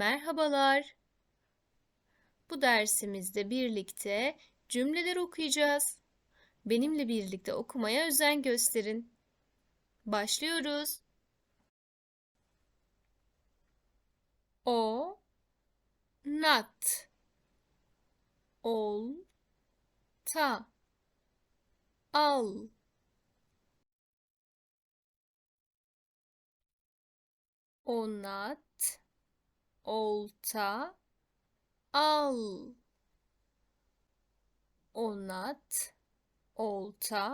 Merhabalar. Bu dersimizde birlikte cümleler okuyacağız. Benimle birlikte okumaya özen gösterin. Başlıyoruz. O nat ol ta al onat olta al. Onat olta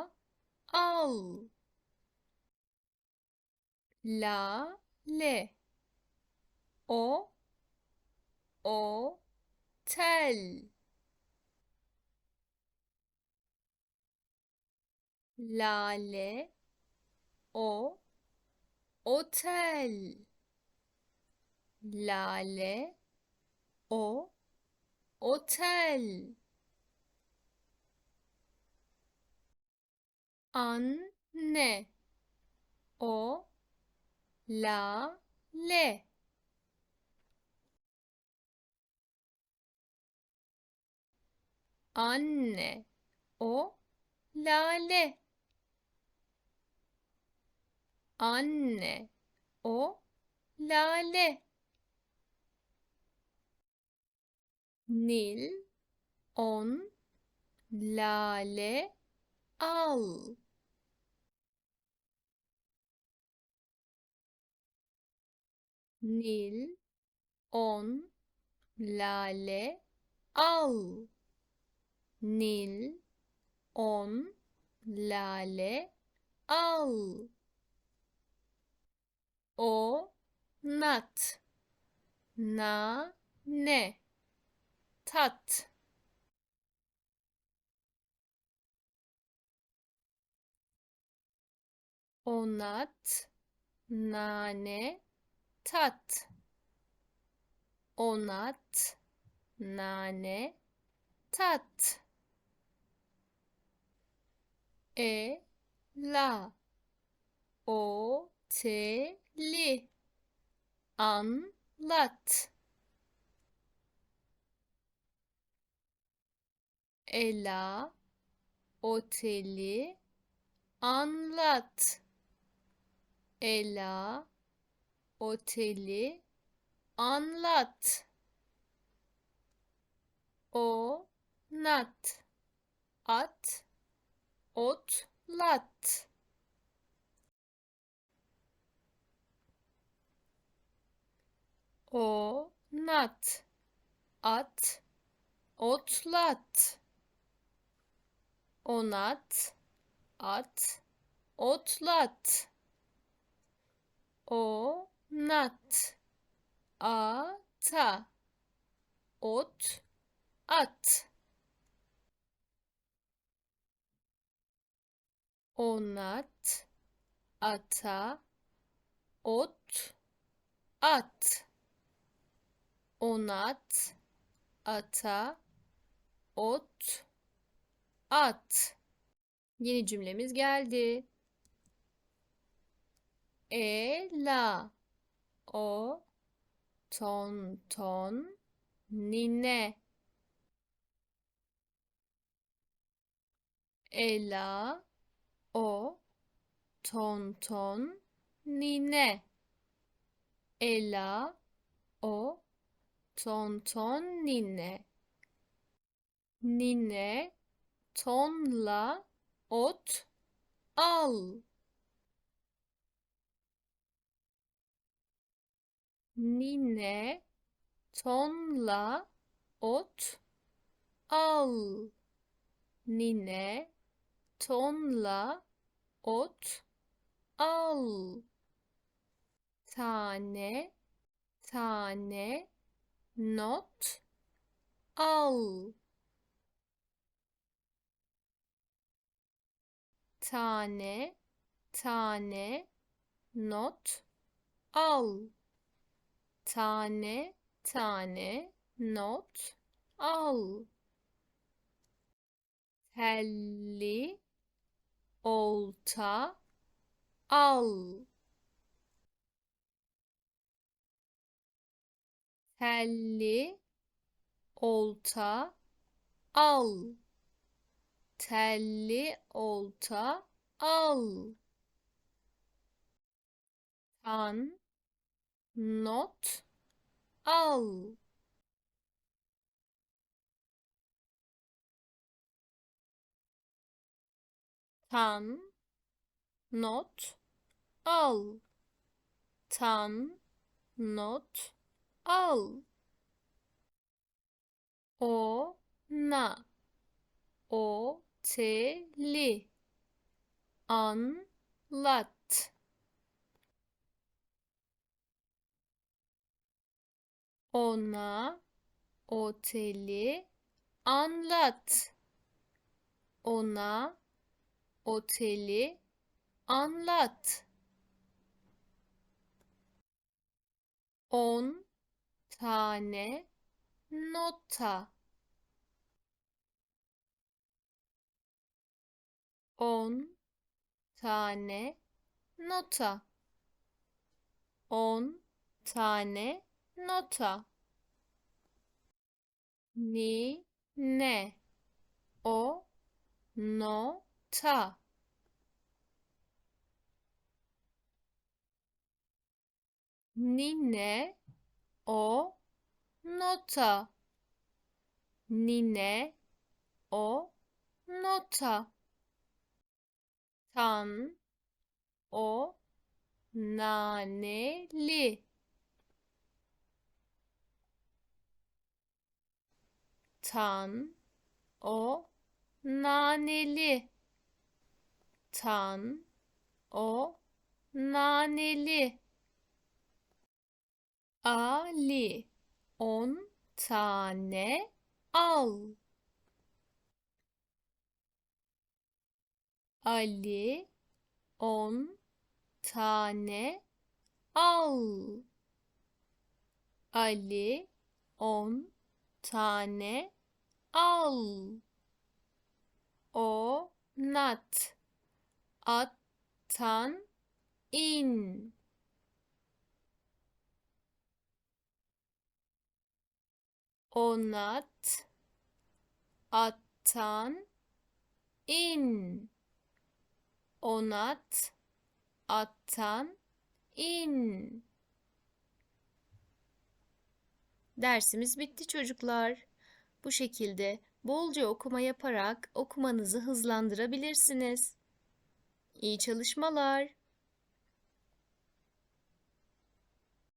al. La le. O o tel. Lale o otel lale o otel. Anne o la le anne o lale. Anne o lale Nil on lale al. Nil on lale al. Nil on lale al. O nat na ne tat. Onat nane tat. Onat nane tat. E la. O te li. Anlat Ela oteli anlat. Ela oteli anlat. O nat at otlat. O nat at otlat onat, at, otlat. O, nat, ata, ot, at. Onat, ata, ot, at. Onat, ata, ot, at. Yeni cümlemiz geldi. Ela. O. Ton ton nine. Ela. O. Ton ton nine. Ela. O. Ton ton nine. Nine tonla ot al. Nine tonla ot al. Nine tonla ot al. Tane tane not al. Tane tane not al. Tane tane not al. Telli olta al. telli olta al telli olta al. Tan not al. Tan not al. Tan not al. O na. O te li anlat. Ona oteli anlat. Ona oteli anlat. On tane nota on tane nota. on tane nota. Ni ne? O nota. Nine o nota. Nine o nota tan. O naneli. Tan. O naneli. Tan. O naneli. Ali on tane al. Ali on tane al. Ali on tane al. O nat attan in. onat attan in onat attan in Dersimiz bitti çocuklar. Bu şekilde bolca okuma yaparak okumanızı hızlandırabilirsiniz. İyi çalışmalar.